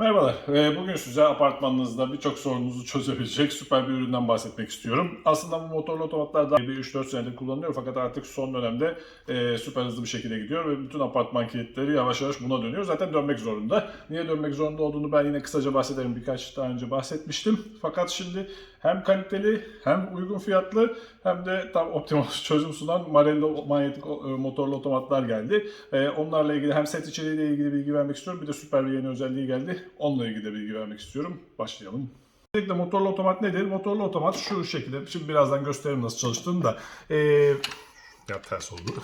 Merhabalar. Ee, Bugün size apartmanınızda birçok sorununuzu çözebilecek süper bir üründen bahsetmek istiyorum. Aslında bu motorlu otomatlar da bir 3-4 senedir kullanılıyor fakat artık son dönemde e, süper hızlı bir şekilde gidiyor ve bütün apartman kilitleri yavaş yavaş buna dönüyor. Zaten dönmek zorunda. Niye dönmek zorunda olduğunu ben yine kısaca bahsederim. Birkaç daha önce bahsetmiştim. Fakat şimdi hem kaliteli hem uygun fiyatlı hem de tam optimal çözüm sunan Marello manyetik e, motorlu otomatlar geldi. E, Onlarla ilgili hem set içeriğiyle ilgili bilgi vermek istiyorum. Bir de süper bir yeni özelliği geldi. Onunla ilgili de bilgi vermek istiyorum. Başlayalım. Öncelikle motorlu otomat nedir? Motorlu otomat şu şekilde. Şimdi birazdan gösteririm nasıl çalıştığını da. E, ya ters oldu.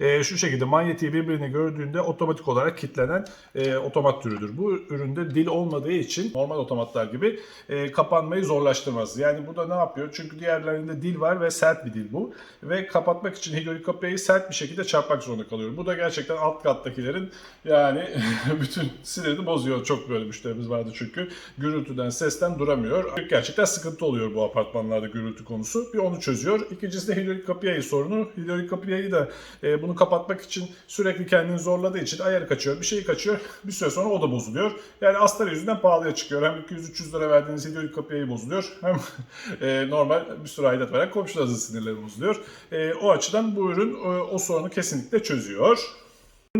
E, şu şekilde manyetiği birbirini gördüğünde otomatik olarak kilitlenen e, otomat türüdür. Bu üründe dil olmadığı için normal otomatlar gibi e, kapanmayı zorlaştırmaz. Yani bu da ne yapıyor? Çünkü diğerlerinde dil var ve sert bir dil bu. Ve kapatmak için hidrolik kapıyı sert bir şekilde çarpmak zorunda kalıyor. Bu da gerçekten alt kattakilerin yani bütün sinirini bozuyor. Çok böyle müşterimiz vardı çünkü. Gürültüden, sesten duramıyor. Gerçekten sıkıntı oluyor bu apartmanlarda gürültü konusu. Bir onu çözüyor. İkincisi de hidrolik kapı yayı sorunu. Hidrolik kapı yayı da e, bunu kapatmak için sürekli kendini zorladığı için ayarı kaçıyor, bir şeyi kaçıyor. Bir süre sonra o da bozuluyor. Yani astar yüzünden pahalıya çıkıyor. Hem 200-300 lira verdiğiniz hidrolik kapı yayı bozuluyor. Hem e, normal bir sürü aidat veren komşularınızın sinirleri bozuluyor. E, o açıdan bu ürün e, o sorunu kesinlikle çözüyor.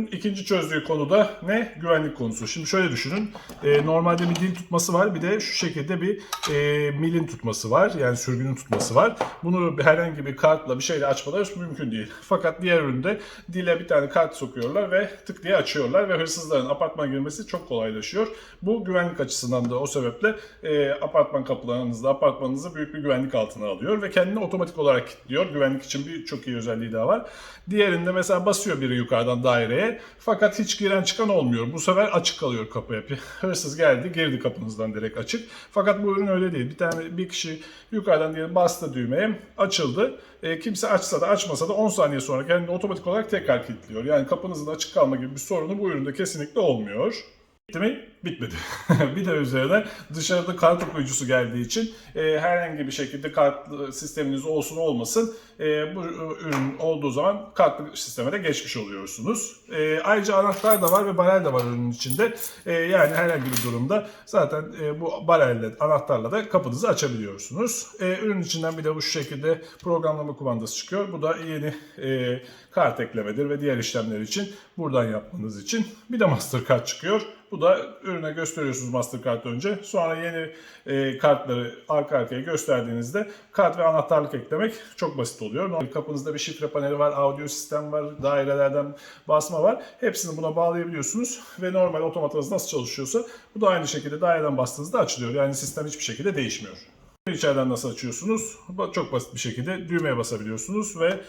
İkinci çözdüğü konu da ne? Güvenlik konusu. Şimdi şöyle düşünün. E, normalde bir dil tutması var. Bir de şu şekilde bir e, milin tutması var. Yani sürgünün tutması var. Bunu herhangi bir kartla bir şeyle açmaları mümkün değil. Fakat diğer üründe dile bir tane kart sokuyorlar ve tık diye açıyorlar ve hırsızların apartmana girmesi çok kolaylaşıyor. Bu güvenlik açısından da o sebeple e, apartman kapılarınızda apartmanınızı büyük bir güvenlik altına alıyor ve kendini otomatik olarak kilitliyor. Güvenlik için bir çok iyi özelliği daha var. Diğerinde mesela basıyor biri yukarıdan daireye fakat hiç giren çıkan olmuyor. Bu sefer açık kalıyor kapı hep. Hırsız geldi girdi kapınızdan direkt açık. Fakat bu ürün öyle değil. Bir tane bir kişi yukarıdan diyelim bastı düğmeye açıldı. E, kimse açsa da açmasa da 10 saniye sonra kendini otomatik olarak tekrar kilitliyor. Yani kapınızın açık kalma gibi bir sorunu bu üründe kesinlikle olmuyor. Bitti mi? Bitmedi. bir de üzerine dışarıda kart okuyucusu geldiği için e, herhangi bir şekilde kart sisteminiz olsun olmasın e, bu ürün olduğu zaman kartlı sisteme de geçmiş oluyorsunuz. E, ayrıca anahtar da var ve barel de var ürünün içinde. E, yani herhangi bir durumda zaten e, bu barelle, anahtarla da kapınızı açabiliyorsunuz. E, ürün içinden bir de bu şu şekilde programlama kumandası çıkıyor. Bu da yeni e, kart eklemedir ve diğer işlemler için buradan yapmanız için. Bir de Mastercard çıkıyor. Bu da ürüne gösteriyorsunuz Mastercard önce. Sonra yeni e, kartları arka arkaya gösterdiğinizde kart ve anahtarlık eklemek çok basit oluyor. Normal kapınızda bir şifre paneli var, audio sistem var, dairelerden basma var. Hepsini buna bağlayabiliyorsunuz ve normal otomatınız nasıl çalışıyorsa bu da aynı şekilde daireden bastığınızda açılıyor. Yani sistem hiçbir şekilde değişmiyor. İçeriden nasıl açıyorsunuz? Çok basit bir şekilde düğmeye basabiliyorsunuz ve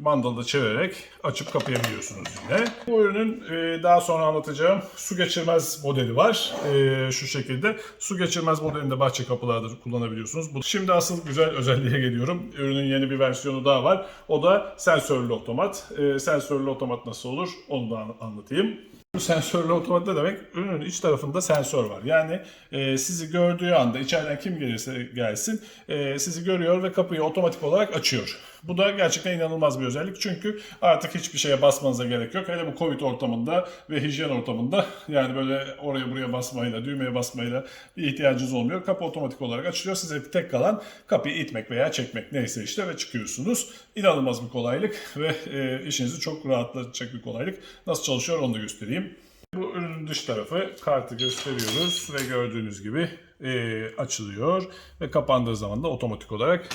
mandalı çevirerek açıp kapayabiliyorsunuz yine. Bu ürünün e, daha sonra anlatacağım su geçirmez modeli var. E, şu şekilde. Su geçirmez modelinde bahçe kapılarda kullanabiliyorsunuz. Şimdi asıl güzel özelliğe geliyorum. Ürünün yeni bir versiyonu daha var. O da sensörlü otomat. E, Sensörlü otomat nasıl olur? Onu da an- anlatayım. Sensörlü otomat ne demek? Ürünün iç tarafında sensör var. Yani e, sizi gördüğü anda içeriden kim gelirse gelsin e, sizi görüyor ve kapıyı otomatik olarak açıyor. Bu da gerçekten inanılmaz bir özellik. Çünkü artık hiçbir şeye basmanıza gerek yok. Hele bu Covid ortamında ve hijyen ortamında yani böyle oraya buraya basmayla, düğmeye basmayla bir ihtiyacınız olmuyor. Kapı otomatik olarak açılıyor. Size tek kalan kapıyı itmek veya çekmek neyse işte ve çıkıyorsunuz. İnanılmaz bir kolaylık ve e, işinizi çok rahatlatacak bir kolaylık. Nasıl çalışıyor onu da göstereyim. Bu ürünün dış tarafı kartı gösteriyoruz ve gördüğünüz gibi e, açılıyor ve kapandığı zaman da otomatik olarak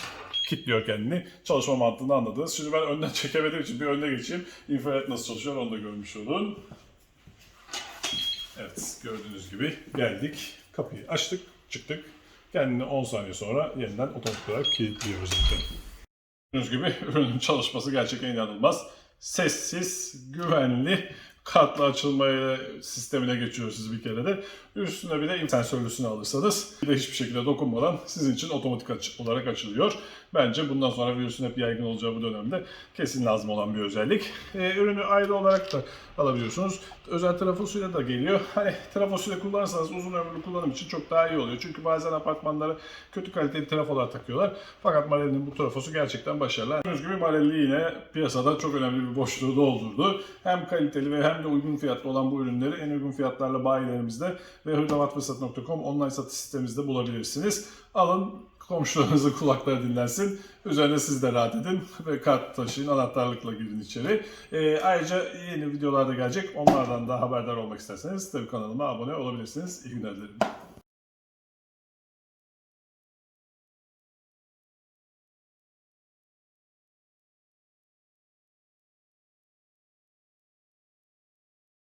kilitliyor kendini. Çalışma mantığını anladınız. Şimdi ben önden çekemediğim için bir önde geçeyim. İnfrared nasıl çalışıyor onu da görmüş olun. Evet gördüğünüz gibi geldik. Kapıyı açtık çıktık. Kendini 10 saniye sonra yeniden otomatik olarak kilitliyor zaten. Gördüğünüz gibi ürünün çalışması gerçekten inanılmaz. Sessiz, güvenli, kartla açılma sistemine geçiyorsunuz bir kere de. Üstüne bir de sensörlüsünü alırsanız bir de hiçbir şekilde dokunmadan sizin için otomatik aç- olarak açılıyor. bence bundan sonra virüsün hep yaygın olacağı bu dönemde kesin lazım olan bir özellik. Ee, ürünü ayrı olarak da alabiliyorsunuz. Özel trafosuyla da geliyor. Hani trafosuyla kullanırsanız uzun ömürlü kullanım için çok daha iyi oluyor. Çünkü bazen apartmanlara kötü kaliteli trafolar takıyorlar. Fakat Marelli'nin bu trafosu gerçekten başarılı. Gördüğünüz gibi Marelli yine piyasada çok önemli bir boşluğu doldurdu. Hem kaliteli ve hem de uygun fiyatlı olan bu ürünleri en uygun fiyatlarla bayilerimizde ve hırdavatfırsat.com online satış sitemizde bulabilirsiniz. Alın komşularınızın kulakları dinlensin. Üzerine siz de rahat edin ve kart taşıyın, anahtarlıkla girin içeri. Ee, ayrıca yeni videolar da gelecek. Onlardan da haberdar olmak isterseniz tabii kanalıma abone olabilirsiniz. İyi günler dilerim.